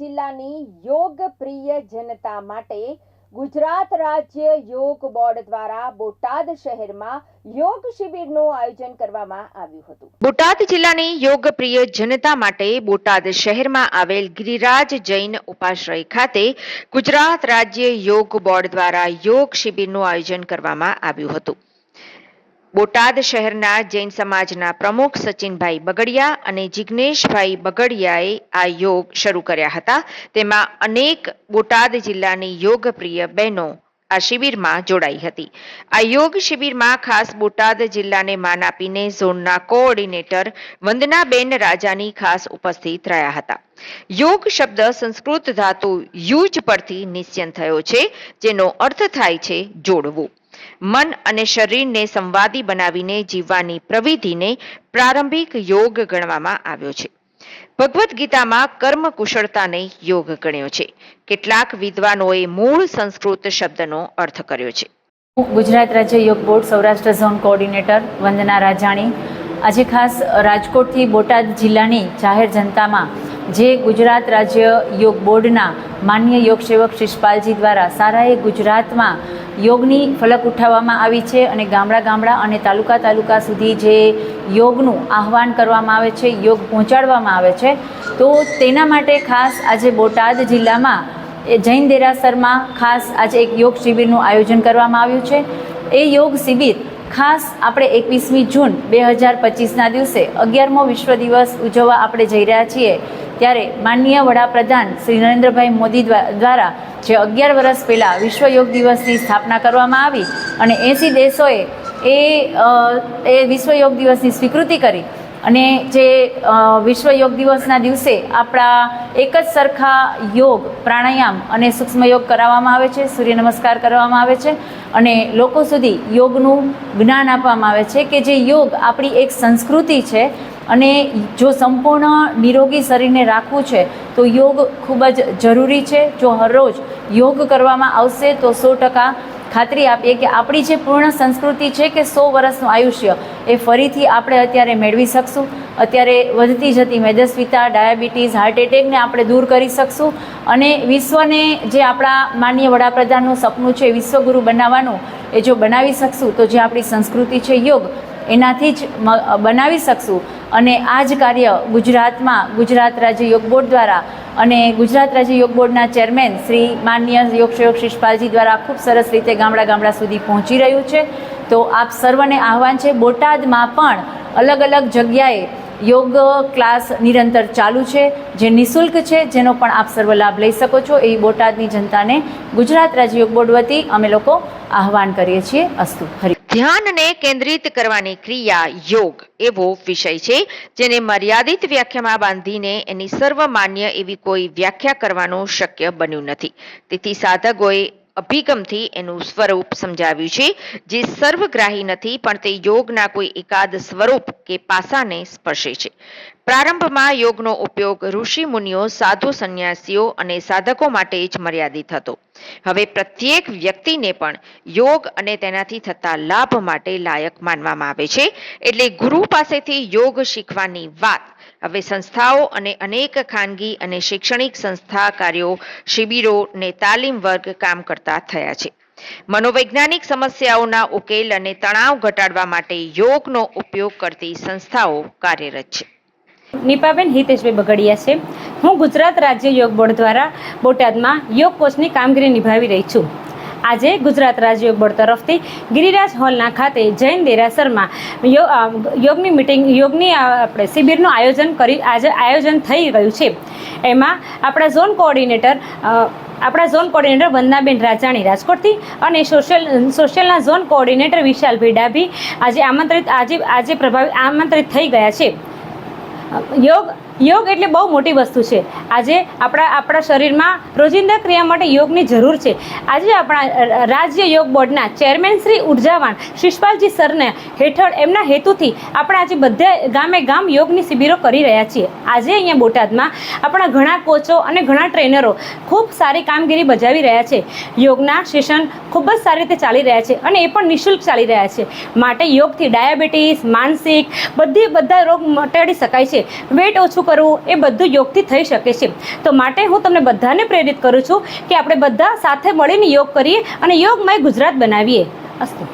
જિલ્લાની યોગ પ્રિય જનતા માટે ગુજરાત રાજ્ય યોગ બોર્ડ દ્વારા બોટાદ શહેરમાં યોગ શિબિરનું આયોજન કરવામાં આવ્યું હતું. બોટાદ જિલ્લાની યોગ પ્રિય જનતા માટે બોટાદ શહેરમાં આવેલ ગિરિરાજ જૈન ઉપાશ્રય ખાતે ગુજરાત રાજ્ય યોગ બોર્ડ દ્વારા યોગ શિબિરનું આયોજન કરવામાં આવ્યું હતું. બોટાદ શહેરના જૈન સમાજના પ્રમુખ સચિનભાઈ બગડિયા અને જિજ્ઞેશભાઈ બગડિયાએ આ યોગ શરૂ કર્યા હતા. તેમાં અનેક બોટાદ જિલ્લાની યોગપ્રિય બહેનો આ શિબિરમાં જોડાઈ હતી. આ યોગ શિબિરમાં ખાસ બોટાદ જિલ્લાને માન આપીને ઝોનના કોઓર્ડિનેટર વંદનાબેન રાજાની ખાસ ઉપસ્થિત રહ્યા હતા. યોગ શબ્દ સંસ્કૃત ધાતુ યુજ પરથી નિશ્ચિત થયો છે, જેનો અર્થ થાય છે જોડવું. મન અને શરીરને સંવાદી બનાવીને જીવવાની પ્રવિધિને પ્રારંભિક યોગ ગણવામાં આવ્યો છે. ભગવદ્ ગીતામાં કર્મ કુશળતાને યોગ ગણ્યો છે. કેટલાક વિદ્વાનોએ મૂળ સંસ્કૃત શબ્દનો અર્થ કર્યો છે. હું ગુજરાત રાજ્ય Yog board Saurashtra zone coordinator Vandana Rajani. આજે ખાસ રાજકોટથી બોટાદ જિલ્લાની જાહેર જનતામાં જે ગુજરાત રાજ્ય યોગ બોર્ડના માન્ય યોગ સેવક શિષપાલજી દ્વારા સારાએ ગુજરાતમાં યોગની ફલક ઉઠાવવામાં આવી છે અને ગામડા ગામડા અને તાલુકા તાલુકા સુધી જે યોગનું આહવાન કરવામાં આવે છે, યોગ પહોંચાડવામાં આવે છે, તો તેના માટે ખાસ આજે બોટાદ જિલ્લામાં એ જૈન દેરાસરમાં ખાસ આજે એક યોગ શિબિરનું આયોજન કરવામાં આવ્યું છે. એ યોગ શિબિર ખાસ આપણે એકવીસમી જૂન બે હજાર પચીસના દિવસે અગિયારમો વિશ્વ દિવસ ઉજવવા આપણે જઈ રહ્યા છીએ, ત્યારે માનનીય વડાપ્રધાન શ્રી નરેન્દ્રભાઈ મોદી દ્વા- દ્વારા જે અગિયાર વર્ષ પહેલાં વિશ્વ યોગ દિવસની સ્થાપના કરવામાં આવી અને એંસી દેશોએ એ વિશ્વ યોગ દિવસની સ્વીકૃતિ કરી અને જે વિશ્વ યોગ દિવસના દિવસે આપણા એક જ સરખા યોગ, પ્રાણાયામ અને સૂક્ષ્મ યોગ કરાવવામાં આવે છે, સૂર્ય નમસ્કાર કરવામાં આવે છે અને લોકો સુધી યોગનું જ્ઞાન આપવામાં આવે છે કે જે યોગ આપણી એક સંસ્કૃતિ છે અને જો સંપૂર્ણ નિરોગી શરીરને રાખવું છે, તો યોગ ખૂબ જ જરૂરી છે. જો હરરોજ યોગ કરવામાં આવશે તો સો ટકા ખાતરી આપીએ કે આપણી જે પૂર્ણ સંસ્કૃતિ છે કે સો વર્ષનું આયુષ્ય એ ફરીથી આપણે અત્યારે મેળવી શકશું. અત્યારે વધતી જતી મેદસ્વીતા, ડાયાબિટીસ હાર્ટ એટેકને આપણે દૂર કરી શકશું અને વિશ્વને જે આપણા માન્ય વડાપ્રધાનનું સપનું છે, વિશ્વગુરુ બનાવવાનું, એ જો બનાવી શકશું, તો જે આપણી સંસ્કૃતિ છે, યોગ, એનાથી જ બનાવી શકશું. અને આ જ કાર્ય ગુજરાતમાં, ગુજરાત રાજ્ય યોગ બોર્ડ દ્વારા અને ગુજરાત રાજ્ય યોગ બોર્ડના ચેરમેન શ્રી માનનીય યોગ સેવક શિષપાલજી દ્વારા ખૂબ સરસ રીતે ગામડા ગામડા સુધી પહોંચી રહ્યું છે. તો આપ સર્વને આહવાન છે, બોટાદમાં પણ અલગ અલગ જગ્યાએ યોગ ક્લાસ નિરંતર ચાલુ છે, જે નિઃશુલ્ક છે, જેનો પણ આપ સર્વ લાભ લઈ શકો છો. એ બોટાદની જનતાને ગુજરાત રાજ્ય યોગ બોર્ડ વતી અમે લોકો આહવાન કરીએ છીએ. અસ્તુ. હરિ ધ્યાનને કેન્દ્રિત કરવાની ક્રિયા યોગ એવો વિષય છે, જેને મર્યાદિત વ્યાખ્યામાં બાંધીને એની સર્વમાન્ય એવી કોઈ વ્યાખ્યા કરવાનું શક્ય બન્યું નથી. તેથી સાધકોએ અભિગમથી એનું સ્વરૂપ સમજાવ્યું છે, જે સર્વગ્રાહી નથી, પણ તે યોગના કોઈ એકાદ સ્વરૂપ કે પાસાને સ્પર્શે છે. પ્રારંભમાં યોગનો ઉપયોગ ઋષિ મુનિઓ, સાધુ સંન્યાસીઓ અને સાધકો માટે જ મર્યાદિત હતો. હવે પ્રત્યેક વ્યક્તિને પણ યોગ અને તેનાથી થતા લાભ માટે લાયક માનવામાં આવે છે, એટલે ગુરુ પાસેથી યોગ શીખવાની વાત હવે સંસ્થાઓ અને અનેક ખાનગી અને શૈક્ષણિક સંસ્થા કાર્યો, શિબિરો ને તાલીમ વર્ગ કામ કરતા થયા છે. મનોવૈજ્ઞાનિક સમસ્યાઓના ઉકેલ અને તણાવ ઘટાડવા માટે યોગનો ઉપયોગ કરતી સંસ્થાઓ કાર્યરત છે. નીપાબેન હિતેશભાઈ બગડિયા છે. હું ગુજરાત રાજ્ય યોગ બોર્ડ દ્વારા બોટાદમાં યોગ કોચની કામગીરી નિભાવી રહી છું. આજે ગુજરાત રાજ્ય યોગ બોર્ડ તરફથી ગિરિરાજ હોલના ખાતે જૈન દેરાસરમાં યોગની મિટિંગ યોગની આપણે શિબિરનું આયોજન કરી આજે આયોજન થઈ ગયું છે. એમાં આપણા ઝોન કોઓર્ડિનેટર આપણા ઝોન કોઓર્ડિનેટર વંદનાબેન રાજાણી રાજકોટથી અને સોશિયલ સોશિયલના ઝોન કોઓર્ડિનેટર વિશાલ ભીડાભી આજે આમંત્રિત આજે આજે પ્રભાવિત આમંત્રિત થઈ ગયા છે. યોગ યોગ એટલે બહુ મોટી વસ્તુ છે. આજે આપણા આપણા શરીરમાં રોજિંદા ક્રિયા માટે યોગની જરૂર છે. આજે આપણા રાજ્ય યોગ બોર્ડના ચેરમેન શ્રી ઉર્જાવાન શિષપાલજી સરને હેઠળ એમના હેતુથી આપણે આજે બધે ગામે ગામ યોગની શિબિરો કરી રહ્યા છીએ. આજે અહીંયા બોટાદમાં આપણા ઘણા કોચો અને ઘણા ટ્રેનરો ખૂબ સારી કામગીરી બજાવી રહ્યા છે. યોગના સેશન ખૂબ જ સારી રીતે ચાલી રહ્યા છે અને એ પણ નિઃશુલ્ક ચાલી રહ્યા છે. માટે યોગથી ડાયાબિટીસ, માનસિક, બધી, બધા રોગ મટાડી શકાય છે. વેટ ઓછું કરવું એ બધું યોગથી થઈ શકે છે. તો માટે હું તમને બધાને પ્રેરિત કરું છું કે આપણે બધા સાથે મળીને યોગ કરીએ અને યોગમય ગુજરાત બનાવીએ. અસ્તુ.